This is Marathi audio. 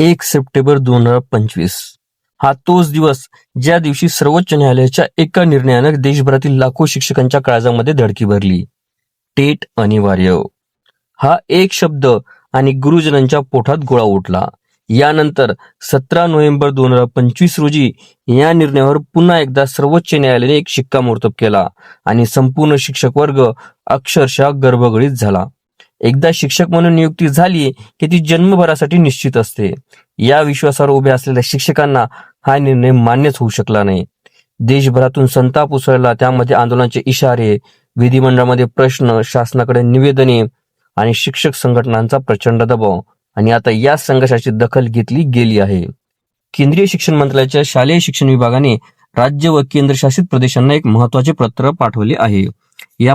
एक सप्टेंबर दोन हजार पंचवीस. हा तोच दिवस ज्या दिवशी सर्वोच्च न्यायालयाच्या एका निर्णयानं देशभरातील लाखो शिक्षकांच्या काळजामध्ये धडकी भरली. टेट अनिवार्य. हा एक शब्द आणि गुरुजनांच्या पोटात गोळा उठला. यानंतर सतरा नोव्हेंबर दोन हजार पंचवीस रोजी या निर्णयावर पुन्हा एकदा सर्वोच्च न्यायालयाने एक शिक्कामोर्तब केला आणि संपूर्ण शिक्षक वर्ग अक्षरशः गर्भगळीत झाला. एकदा शिक्षक म्हणून नियुक्ती झाली की ती जन्मभरासाठी निश्चित असते. या विश्वासावर उभे असलेल्या शिक्षकांना हा निर्णय मान्यच होऊ शकला नाही. देशभरातून संताप उसळला त्यामध्ये आंदोलनाचे इशारे विधिमंडळामध्ये प्रश्न शासनाकडे निवेदने आणि शिक्षक संघटनांचा प्रचंड दबाव. आणि आता या संघर्षाची दखल घेतली गेली आहे. केंद्रीय शिक्षण मंत्रालयाच्या शालेय शिक्षण विभागाने राज्य व केंद्रशासित प्रदेशांना एक महत्त्वाचे पत्र पाठवले आहे. या